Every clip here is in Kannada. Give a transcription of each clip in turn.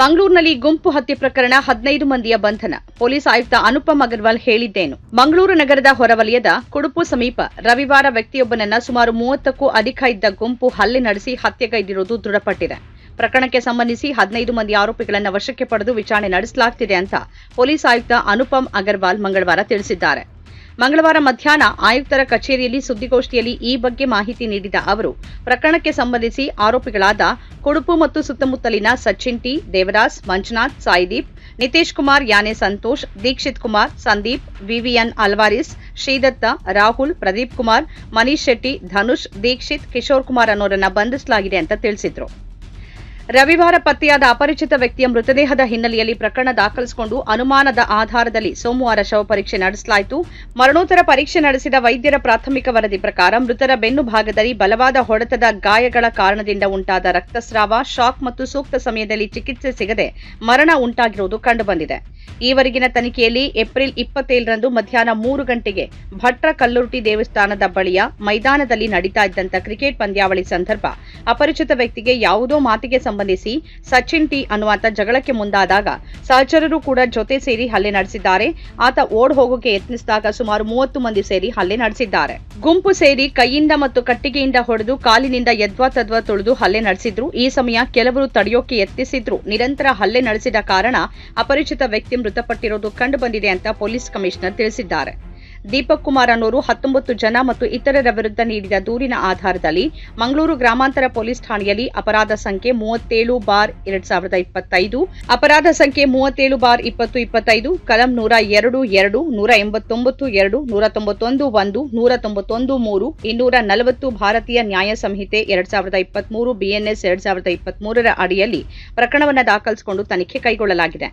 ಮಂಗಳೂರಿನಲ್ಲಿ ಗುಂಪು ಹತ್ಯೆ ಪ್ರಕರಣ ಹದಿನೈದು ಮಂದಿಯ ಬಂಧನ. ಪೊಲೀಸ್ ಆಯುಕ್ತ ಅನುಪಮ್ ಅಗರ್ವಾಲ್ ಹೇಳಿದ್ದೇನು. ಮಂಗಳೂರು ನಗರದ ಹೊರವಲಯದ ಕುಡುಪು ಸಮೀಪ ರವಿವಾರ ವ್ಯಕ್ತಿಯೊಬ್ಬನನ್ನ ಸುಮಾರು ಮೂವತ್ತಕ್ಕೂ ಅಧಿಕ ಇದ್ದ ಗುಂಪು ಹಲ್ಲೆ ನಡೆಸಿ ಹತ್ಯೆಗೈದಿರುವುದು ದೃಢಪಟ್ಟಿದೆ. ಪ್ರಕರಣಕ್ಕೆ ಸಂಬಂಧಿಸಿ ಹದಿನೈದು ಮಂದಿ ಆರೋಪಿಗಳನ್ನು ವಶಕ್ಕೆ ಪಡೆದು ವಿಚಾರಣೆ ನಡೆಸಲಾಗುತ್ತಿದೆ ಅಂತ ಪೊಲೀಸ್ ಆಯುಕ್ತ ಅನುಪಮ್ ಅಗರ್ವಾಲ್ ಮಂಗಳವಾರ ತಿಳಿಸಿದ್ದಾರೆ. ಮಂಗಳವಾರ ಮಧ್ಯಾಹ್ನ ಆಯುಕ್ತರ ಕಚೇರಿಯಲ್ಲಿ ಸುದ್ದಿಗೋಷ್ಠಿಯಲ್ಲಿ ಈ ಬಗ್ಗೆ ಮಾಹಿತಿ ನೀಡಿದ ಅವರು, ಪ್ರಕರಣಕ್ಕೆ ಸಂಬಂಧಿಸಿ ಆರೋಪಿಗಳಾದ ಕುಡುಪು ಮತ್ತು ಸುತ್ತಮುತ್ತಲಿನ ಸಚಿನ್ ಟಿ, ದೇವರಾಜ್, ಮಂಜುನಾಥ್, ಸಾಯಿದೀಪ್, ನಿತೇಶ್ ಕುಮಾರ್, ಯಾನೆ ಸಂತೋಷ್, ದೀಕ್ಷಿತ್ ಕುಮಾರ್, ಸಂದೀಪ್, ವಿವಿಎನ್ ಅಲ್ವಾರಿಸ್, ಶ್ರೀದತ್ತ, ರಾಹುಲ್, ಪ್ರದೀಪ್ ಕುಮಾರ್, ಮನೀಶ್ ಶೆಟ್ಟಿ, ಧನುಷ್, ದೀಕ್ಷಿತ್, ಕಿಶೋರ್ ಕುಮಾರ್ ಅನ್ನೋರನ್ನ ಬಂಧಿಸಲಾಗಿದೆ ಅಂತ ತಿಳಿಸಿದ್ರು. ರವಿವಾರ ಪತ್ತೆಯಾದ ಅಪರಿಚಿತ ವ್ಯಕ್ತಿಯ ಮೃತದೇಹದ ಹಿನ್ನೆಲೆಯಲ್ಲಿ ಪ್ರಕರಣ ದಾಖಲಿಸಿಕೊಂಡು ಅನುಮಾನದ ಆಧಾರದಲ್ಲಿ ಸೋಮವಾರ ಶವ ಪರೀಕ್ಷೆ ನಡೆಸಲಾಯಿತು. ಮರಣೋತ್ತರ ಪರೀಕ್ಷೆ ನಡೆಸಿದ ವೈದ್ಯರ ಪ್ರಾಥಮಿಕ ವರದಿ ಪ್ರಕಾರ ಮೃತರ ಬೆನ್ನು ಭಾಗದಲ್ಲಿ ಬಲವಾದ ಹೊಡೆತದ ಗಾಯಗಳ ಕಾರಣದಿಂದ ಉಂಟಾದ ರಕ್ತಸ್ರಾವ, ಶಾಕ್ ಮತ್ತು ಸೂಕ್ತ ಸಮಯದಲ್ಲಿ ಚಿಕಿತ್ಸೆ ಸಿಗದೆ ಮರಣ ಉಂಟಾಗಿರುವುದು ಕಂಡುಬಂದಿದೆ. ಈವರೆಗಿನ ತನಿಖೆಯಲ್ಲಿ ಏಪ್ರಿಲ್ ಇಪ್ಪತ್ತೇಳರಂದು ಮಧ್ಯಾಹ್ನ ಮೂರು ಗಂಟೆಗೆ ಭಟ್ರ ಕಲ್ಲುರ್ಟಿ ದೇವಸ್ಥಾನದ ಬಳಿಯ ಮೈದಾನದಲ್ಲಿ ನಡೀತಾ ಇದ್ದಂತ ಕ್ರಿಕೆಟ್ ಪಂದ್ಯಾವಳಿ ಸಂದರ್ಭ ಅಪರಿಚಿತ ವ್ಯಕ್ತಿಗೆ ಯಾವುದೋ ಮಾತಿಗೆ ಸಂಬಂಧಿಸಿ ಸಚಿನ್ ಟಿ ಅನ್ನುವಾತ ಜಗಳಕ್ಕೆ ಮುಂದಾದಾಗ ಸಹಚರರು ಕೂಡ ಜೊತೆ ಸೇರಿ ಹಲ್ಲೆ ನಡೆಸಿದ್ದಾರೆ. ಆತ ಓಡ್ ಹೋಗೋಕೆ ಯತ್ನಿಸಿದಾಗ ಸುಮಾರು ಮೂವತ್ತು ಮಂದಿ ಸೇರಿ ಹಲ್ಲೆ ನಡೆಸಿದ್ದಾರೆ. ಗುಂಪು ಸೇರಿ ಕೈಯಿಂದ ಮತ್ತು ಕಟ್ಟಿಗೆಯಿಂದ ಹೊಡೆದು ಕಾಲಿನಿಂದ ಯದ್ವಾ ತದ್ವಾ ತುಳಿದು ಹಲ್ಲೆ ನಡೆಸಿದ್ರು. ಈ ಸಮಯ ಕೆಲವರು ತಡೆಯೋಕೆ ಯತ್ನಿಸಿದ್ರು. ನಿರಂತರ ಹಲ್ಲೆ ನಡೆಸಿದ ಕಾರಣ ಅಪರಿಚಿತ ವ್ಯಕ್ತಿ ಮೃತಪಟ್ಟಿರೋದು ಕಂಡುಬಂದಿದೆ ಅಂತ ಪೊಲೀಸ್ ಕಮಿಷನರ್ ತಿಳಿಸಿದ್ದಾರೆ. ದೀಪಕ್ ಕುಮಾರ್ ಅನ್ನೋರು ಹತ್ತೊಂಬತ್ತು ಜನ ಮತ್ತು ಇತರರ ವಿರುದ್ಧ ನೀಡಿದ ದೂರಿನ ಆಧಾರದಲ್ಲಿ ಮಂಗಳೂರು ಗ್ರಾಮಾಂತರ ಪೊಲೀಸ್ ಠಾಣೆಯಲ್ಲಿ ಅಪರಾಧ ಸಂಖ್ಯೆ ಮೂವತ್ತೇಳು ಬಾರ್ ಎರಡ್ ಸಾವಿರದ ಇಪ್ಪತ್ತೈದು, ಅಪರಾಧ ಸಂಖ್ಯೆ ಮೂವತ್ತೇಳು ಬಾರ್ ಇಪ್ಪತ್ತು ಇಪ್ಪತ್ತೈದು ಕಲಂ ನೂರ ಎರಡು ಎರಡು, ನೂರ ಎಂಬತ್ತೊಂಬತ್ತು, ಎರಡು, ನೂರ ತೊಂಬತ್ತೊಂದು, ಒಂದು, ನೂರ ತೊಂಬತ್ತೊಂದು, ಮೂರು, ಇನ್ನೂರ ನಲವತ್ತು ಭಾರತೀಯ ನ್ಯಾಯ ಸಂಹಿತೆ ಎರಡ್ ಸಾವಿರದ ಇಪ್ಪತ್ಮೂರು, ಬಿಎನ್ಎಸ್ ಎರಡ್ ಸಾವಿರದ ಇಪ್ಪತ್ಮೂರರ ಅಡಿಯಲ್ಲಿ ಪ್ರಕರಣವನ್ನು ದಾಖಲಿಸಿಕೊಂಡು ತನಿಖೆ ಕೈಗೊಳ್ಳಲಾಗಿದೆ.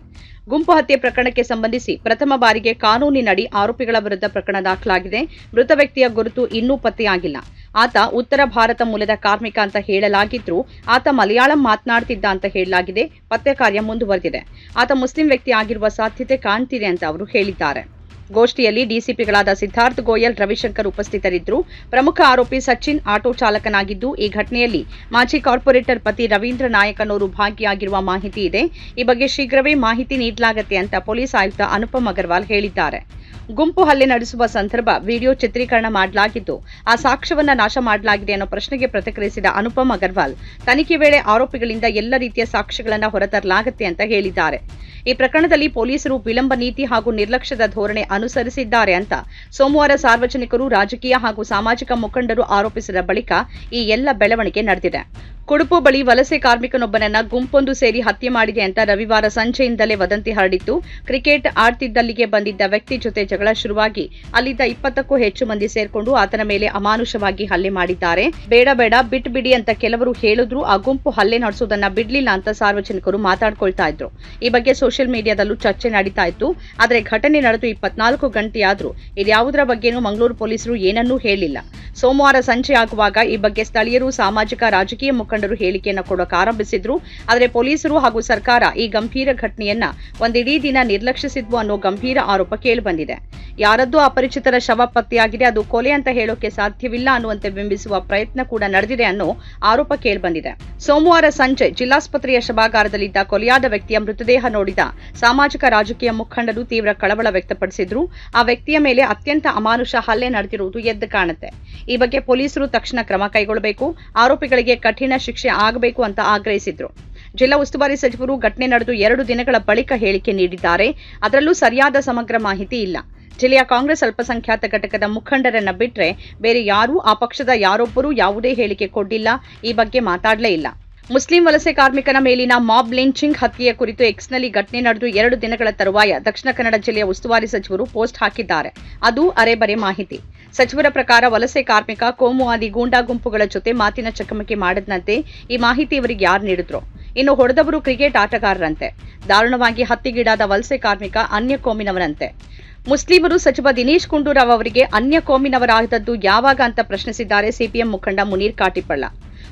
ಗುಂಪು ಹತ್ಯೆ ಪ್ರಕರಣಕ್ಕೆ ಸಂಬಂಧಿಸಿ ಪ್ರಥಮ ಬಾರಿಗೆ ಕಾನೂನಿನಡಿ ಆರೋಪಿಗಳ ವಿರುದ್ಧ ಪ್ರಕರಣ ದಾಖಲಾಗಿದೆ. ಮೃತ ವ್ಯಕ್ತಿಯ ಗುರುತು ಇನ್ನೂ ಪತ್ತೆಯಾಗಿಲ್ಲ. ಆತ ಉತ್ತರ ಭಾರತ ಮೂಲದ ಕಾರ್ಮಿಕ ಅಂತ ಹೇಳಲಾಗಿದ್ರೂ ಆತ ಮಲಯಾಳಂ ಮಾತನಾಡ್ತಿದ್ದ ಅಂತ ಹೇಳಲಾಗಿದೆ. ಪತ್ತೆ ಕಾರ್ಯ ಮುಂದುವರೆದಿದೆ. ಆತ ಮುಸ್ಲಿಂ ವ್ಯಕ್ತಿ ಆಗಿರುವ ಸಾಧ್ಯತೆ ಕಾಣ್ತಿದೆ ಅಂತ ಅವರು ಹೇಳಿದ್ದಾರೆ. ಗೋಷ್ಠಿಯಲ್ಲಿ ಡಿಸಿಪಿಗಳಾದ ಸಿದ್ಧಾರ್ಥ್ ಗೋಯಲ್, ರವಿಶಂಕರ್ ಉಪಸ್ಥಿತರಿದ್ದರು. ಪ್ರಮುಖ ಆರೋಪಿ ಸಚಿನ್ ಆಟೋ ಚಾಲಕನಾಗಿದ್ದು, ಈ ಘಟನೆಯಲ್ಲಿ ಮಾಜಿ ಕಾರ್ಪೊರೇಟರ್ ಪತಿ ರವೀಂದ್ರ ನಾಯಕನವರು ಭಾಗಿಯಾಗಿರುವ ಮಾಹಿತಿ ಇದೆ. ಈ ಬಗ್ಗೆ ಶೀಘ್ರವೇ ಮಾಹಿತಿ ನೀಡಲಾಗುತ್ತೆ ಅಂತ ಪೊಲೀಸ್ ಆಯುಕ್ತ ಅನುಪಮ್ ಅಗರ್ವಾಲ್ ಹೇಳಿದ್ದಾರೆ. ಗುಂಪು ಹಲ್ಲೆ ನಡೆಸುವ ಸಂದರ್ಭ ವಿಡಿಯೋ ಚಿತ್ರೀಕರಣ ಮಾಡಲಾಗಿದ್ದು, ಆ ಸಾಕ್ಷ್ಯವನ್ನ ನಾಶ ಮಾಡಲಾಗಿದೆ ಅನ್ನೋ ಪ್ರಶ್ನೆಗೆ ಪ್ರತಿಕ್ರಿಯಿಸಿದ ಅನುಪಮ್ ಅಗರ್ವಾಲ್, ತನಿಖೆ ವೇಳೆ ಆರೋಪಿಗಳಿಂದ ಎಲ್ಲ ರೀತಿಯ ಸಾಕ್ಷ್ಯಗಳನ್ನು ಹೊರತರಲಾಗುತ್ತೆ ಅಂತ ಹೇಳಿದ್ದಾರೆ. ಈ ಪ್ರಕರಣದಲ್ಲಿ ಪೊಲೀಸರು ವಿಳಂಬ ನೀತಿ ಹಾಗೂ ನಿರ್ಲಕ್ಷ್ಯದ ಧೋರಣೆ ಅನುಸರಿಸಿದ್ದಾರೆ ಅಂತ ಸೋಮವಾರ ಸಾರ್ವಜನಿಕರು ರಾಜಕೀಯ ಹಾಗೂ ಸಾಮಾಜಿಕ ಮುಖಂಡರು ಆರೋಪಿಸಿದ ಬಳಿಕ ಈ ಎಲ್ಲ ಬೆಳವಣಿಗೆ ನಡೆದಿದೆ. ಕುಡುಪು ಬಳಿ ವಲಸೆ ಕಾರ್ಮಿಕನೊಬ್ಬನನ್ನ ಗುಂಪೊಂದು ಸೇರಿ ಹತ್ಯೆ ಮಾಡಿದೆ ಅಂತ ರವಿವಾರ ಸಂಜೆಯಿಂದಲೇ ವದಂತಿ ಹರಡಿತ್ತು ಕ್ರಿಕೆಟ್ ಆಡ್ತಿದ್ದಲ್ಲಿಗೆ ಬಂದಿದ್ದ ವ್ಯಕ್ತಿ ಜೊತೆ ಜಗಳ ಶುರುವಾಗಿ ಅಲ್ಲಿದ್ದ ಇಪ್ಪತ್ತಕ್ಕೂ ಹೆಚ್ಚು ಮಂದಿ ಸೇರ್ಕೊಂಡು ಆತನ ಮೇಲೆ ಅಮಾನುಷವಾಗಿ ಹಲ್ಲೆ ಮಾಡಿದ್ದಾರೆ. ಬೇಡ ಬೇಡ, ಬಿಟ್ ಬಿಡಿ ಅಂತ ಕೆಲವರು ಹೇಳಿದ್ರು. ಆ ಗುಂಪು ಹಲ್ಲೆ ನಡೆಸೋದನ್ನ ಬಿಡ್ಲಿಲ್ಲ ಅಂತ ಸಾರ್ವಜನಿಕರು ಮಾತಾಡ್ಕೊಳ್ತಾ ಇದ್ರು. ಈ ಬಗ್ಗೆ ಸೋಷಿಯಲ್ ಮೀಡಿಯಾದಲ್ಲೂ ಚರ್ಚೆ ನಡೀತಾ ಇತ್ತು. ಆದರೆ ಘಟನೆ ನಡೆದು ಇಪ್ಪತ್ನಾಲ್ಕು ಗಂಟೆಯಾದ್ರೂ. ಇದ್ಯಾವುದರ ಬಗ್ಗೆನೂ ಮಂಗಳೂರು ಪೊಲೀಸರು ಏನನ್ನೂ ಹೇಳಿಲ್ಲ. ಸೋಮವಾರ ಸಂಜೆ ಆಗುವಾಗ ಈ ಬಗ್ಗೆ ಸ್ಥಳೀಯರು, ಸಾಮಾಜಿಕ, ರಾಜಕೀಯ ಮುಖಂಡರು ಹೇಳಿಕೆಯನ್ನು ಕೊಡೋಕೆ ಆರಂಭಿಸಿದ್ರು. ಆದರೆ ಪೊಲೀಸರು ಹಾಗೂ ಸರ್ಕಾರ ಈ ಗಂಭೀರ ಘಟನೆಯನ್ನ ಒಂದಿಡೀ ದಿನ ನಿರ್ಲಕ್ಷಿಸಿದ್ವು ಅನ್ನೋ ಗಂಭೀರ ಆರೋಪ ಕೇಳಿಬಂದಿದೆ ಯಾರದ್ದೂ ಅಪರಿಚಿತರ ಶವ ಪತ್ತೆಯಾಗಿದೆ, ಅದು ಕೊಲೆ ಅಂತ ಹೇಳೋಕೆ ಸಾಧ್ಯವಿಲ್ಲ ಅನ್ನುವಂತೆ ಬಿಂಬಿಸುವ ಪ್ರಯತ್ನ ಕೂಡ ನಡೆದಿದೆ ಅನ್ನೋ ಆರೋಪ ಕೇಳಿಬಂದಿದೆ. ಸೋಮವಾರ ಸಂಜೆ ಜಿಲ್ಲಾಸ್ಪತ್ರೆಯ ಶವಾಗಾರದಲ್ಲಿದ್ದ ಕೊಲೆಯಾದ ವ್ಯಕ್ತಿಯ ಮೃತದೇಹ ನೋಡಿದ ಸಾಮಾಜಿಕ ರಾಜಕೀಯ ಮುಖಂಡರು ತೀವ್ರ ಕಳವಳ ವ್ಯಕ್ತಪಡಿಸಿದ್ರು. ಆ ವ್ಯಕ್ತಿಯ ಮೇಲೆ ಅತ್ಯಂತ ಅಮಾನುಷ ಹಲ್ಲೆ ನಡೆದಿರುವುದು ಎದ್ದು ಕಾಣುತ್ತೆ. ಈ ಬಗ್ಗೆ ಪೊಲೀಸರು ತಕ್ಷಣ ಕ್ರಮ ಕೈಗೊಳ್ಳಬೇಕು, ಆರೋಪಿಗಳಿಗೆ ಕಠಿಣ ಶಿಕ್ಷೆ ಆಗಬೇಕು ಅಂತ ಆಗ್ರಹಿಸಿದ್ರು. ಜಿಲ್ಲಾ ಉಸ್ತುವಾರಿ ಸಚಿವರು ಘಟನೆ ನಡೆದು ಎರಡು ದಿನಗಳ ಬಳಿಕ ಹೇಳಿಕೆ ನೀಡಿದ್ದಾರೆ. ಅದರಲ್ಲೂ ಸರಿಯಾದ ಸಮಗ್ರ ಮಾಹಿತಿ ಇಲ್ಲ. ಜಿಲ್ಲೆಯ ಕಾಂಗ್ರೆಸ್ ಅಲ್ಪಸಂಖ್ಯಾತ ಘಟಕದ ಮುಖಂಡರನ್ನ ಬಿಟ್ರೆ ಬೇರೆ ಯಾರೂ ಆ ಪಕ್ಷದ ಯಾರೊಬ್ಬರೂ ಯಾವುದೇ ಹೇಳಿಕೆ ಕೊಟ್ಟಿಲ್ಲ ಈ ಬಗ್ಗೆ ಮಾತಾಡಲೇ ಇಲ್ಲ. ಮುಸ್ಲಿಂ ವಲಸೆ ಕಾರ್ಮಿಕನ ಮೇಲಿನ ಮಾಬ್ ಲಿಂಚಿಂಗ್ ಹತ್ಯೆಯ ಕುರಿತು ಎಕ್ಸ್ನಲ್ಲಿ ಘಟನೆ ನಡೆದು ಎರಡು ದಿನಗಳ ತರುವಾಯ ದಕ್ಷಿಣ ಕನ್ನಡ ಜಿಲ್ಲೆಯ ಉಸ್ತುವಾರಿ ಸಚಿವರು ಪೋಸ್ಟ್ ಹಾಕಿದ್ದಾರೆ. ಅದು ಅರೆಬರೆ ಮಾಹಿತಿ. ಸಚಿವರ ಪ್ರಕಾರ ವಲಸೆ ಕಾರ್ಮಿಕ ಕೋಮುವಾದಿ ಗೂಂಡಾ ಗುಂಪುಗಳ ಜೊತೆ ಮಾತಿನ ಚಕಮಕಿ ಮಾಡದಂತೆ ಈ ಮಾಹಿತಿ ಇವರಿಗೆ ಯಾರು ನೀಡಿದ್ರು? ಇನ್ನು ಹೊಡೆದವರು ಕ್ರಿಕೆಟ್ ಆಟಗಾರರಂತೆ. ದಾರುಣವಾಗಿ ಹತ್ತಿಗೀಡಾದ ವಲಸೆ ಕಾರ್ಮಿಕ ಅನ್ಯ ಕೋಮಿನವರಂತೆ. ಮುಸ್ಲಿಮರು ಸಚಿವ ದಿನೇಶ್ ಗುಂಡೂರಾವ್ ಅವರಿಗೆ ಅನ್ಯ ಕೋಮಿನವರಾದದ್ದು ಯಾವಾಗ ಅಂತ ಪ್ರಶ್ನಿಸಿದ್ದಾರೆ ಸಿಪಿಎಂ ಮುಖಂಡ ಮುನೀರ್ ಕಾಟಿಪಳ್ಳ.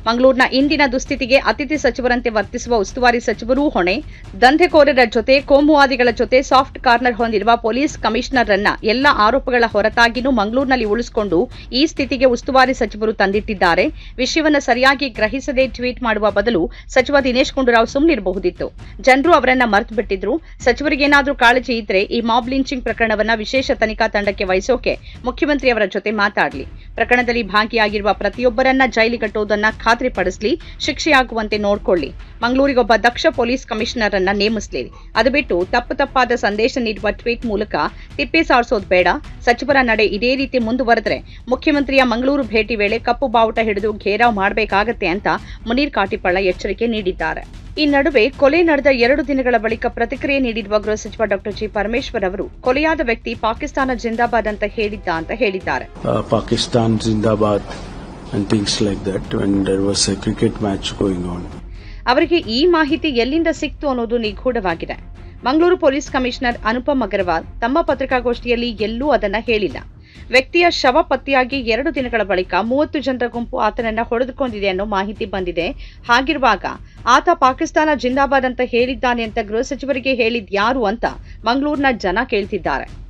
ಮಂಗಳೂರಿನ ಇಂದಿನ ದುಸ್ಥಿತಿಗೆ ಅತಿಥಿ ಸಚಿವರಂತೆ ವರ್ತಿಸುವ ಉಸ್ತುವಾರಿ ಸಚಿವರೂ ಹೊಣೆ. ದಂಧೆಕೋರರ ಜೊತೆ ಕೋಮುವಾದಿಗಳ ಜೊತೆ ಸಾಫ್ಟ್ ಕಾರ್ನರ್ ಹೊಂದಿರುವ ಪೊಲೀಸ್ ಕಮಿಷನರ್ ಅನ್ನ ಎಲ್ಲ ಆರೋಪಗಳ ಹೊರತಾಗಿನೂ ಮಂಗಳೂರಿನಲ್ಲಿ ಉಳಿಸಿಕೊಂಡು ಈ ಸ್ಥಿತಿಗೆ ಉಸ್ತುವಾರಿ ಸಚಿವರು ತಂದಿಟ್ಟಿದ್ದಾರೆ. ವಿಷಯವನ್ನು ಸರಿಯಾಗಿ ಗ್ರಹಿಸದೆ ಟ್ವೀಟ್ ಮಾಡುವ ಬದಲು ಸಚಿವ ದಿನೇಶ್ ಗುಂಡೂರಾವ್ ಸುಮ್ಮನಿರಬಹುದಿತ್ತು ಜನರು ಅವರನ್ನ ಮರೆತು ಬಿಟ್ಟಿದ್ರು. ಸಚಿವರಿಗೇನಾದ್ರೂ ಕಾಳಜಿ ಇದ್ರೆ ಈ ಮಾಬ್ ಲಿಂಚಿಂಗ್ ಪ್ರಕರಣವನ್ನ ವಿಶೇಷ ತನಿಖಾ ತಂಡಕ್ಕೆ ವಹಿಸೋಕೆ ಮುಖ್ಯಮಂತ್ರಿ ಅವರ ಜೊತೆ ಮಾತಾಡಲಿ. ಪ್ರಕರಣದಲ್ಲಿ ಭಾಗಿಯಾಗಿರುವ ಪ್ರತಿಯೊಬ್ಬರನ್ನ ಜೈಲಿಗಟ್ಟುವುದನ್ನ ಖಾತ್ರಿಪಡಿಸಲಿ, ಶಿಕ್ಷೆಯಾಗುವಂತೆ ನೋಡ್ಕೊಳ್ಳಿ. ಮಂಗಳೂರಿಗೊಬ್ಬ ದಕ್ಷ ಪೊಲೀಸ್ ಕಮಿಷನರ್ ಅನ್ನ ನೇಮಿಸ್ಲಿ. ಅದು ಬಿಟ್ಟು ತಪ್ಪು ತಪ್ಪಾದ ಸಂದೇಶ ನೀಡುವ ಟ್ವೀಟ್ ಮೂಲಕ ತಿಪ್ಪೆ ಸಾರಿಸೋದು ಬೇಡ. ಸಚಿವರ ನಡೆ ಇದೇ ರೀತಿ ಮುಂದುವರೆದ್ರೆ ಮುಖ್ಯಮಂತ್ರಿಯ ಮಂಗಳೂರು ಭೇಟಿ ವೇಳೆ ಕಪ್ಪು ಬಾವುಟ ಹಿಡಿದು ಘೇರಾವ್ ಮಾಡಬೇಕಾಗತ್ತೆ ಅಂತ ಮುನೀರ್ ಕಾಟಿಪಳ್ಳ ಎಚ್ಚರಿಕೆ ನೀಡಿದ್ದಾರೆ. ಈ ನಡುವೆ ಕೊಲೆ ನಡೆದ ಎರಡು ದಿನಗಳ ಬಳಿಕ ಪ್ರತಿಕ್ರಿಯೆ ನೀಡಿರುವ ಗೃಹ ಸಚಿವ ಡಾಕ್ಟರ್ ಜಿ. ಪರಮೇಶ್ವರ್ ಅವರು, ಕೊಲೆಯಾದ ವ್ಯಕ್ತಿ ಪಾಕಿಸ್ತಾನ ಜಿಂದಾಬಾದ್ ಅಂತ ಹೇಳಿದ್ದ ಅಂತ ಹೇಳಿದ್ದಾರೆ. Pakistan Zindabad was a cricket match going on. ಅವರಿಗೆ ಈ ಮಾಹಿತಿ ಎಲ್ಲಿಂದ ಸಿಕ್ತು ಅನ್ನೋದು ನಿಗೂಢವಾಗಿದೆ. ಮಂಗಳೂರು ಪೊಲೀಸ್ ಕಮಿಷನರ್ ಅನುಪಮ್ ಅಗರ್ವಾಲ್ ತಮ್ಮ ಪತ್ರಿಕಾಗೋಷ್ಠಿಯಲ್ಲಿ ಎಲ್ಲೂ ಅದನ್ನ ಹೇಳಿಲ್ಲ. ವ್ಯಕ್ತಿಯ ಶವ ಪತ್ತೆಯಾಗಿ ಎರಡು ದಿನಗಳ ಬಳಿಕ ಮೂವತ್ತು ಜನರ ಗುಂಪು ಆತನನ್ನ ಹೊಡೆದುಕೊಂಡಿದೆ ಅನ್ನೋ ಮಾಹಿತಿ ಬಂದಿದೆ. ಹಾಗಿರುವಾಗ, ಆತ ಪಾಕಿಸ್ತಾನ ಜಿಂದಾಬಾದ್ ಅಂತ ಹೇಳಿದ್ದಾನೆ ಅಂತ ಗೃಹ ಸಚಿವರಿಗೆ ಹೇಳಿದ್ಯಾರು ಅಂತ ಮಂಗಳೂರಿನ ಜನ ಕೇಳ್ತಿದ್ದಾರೆ.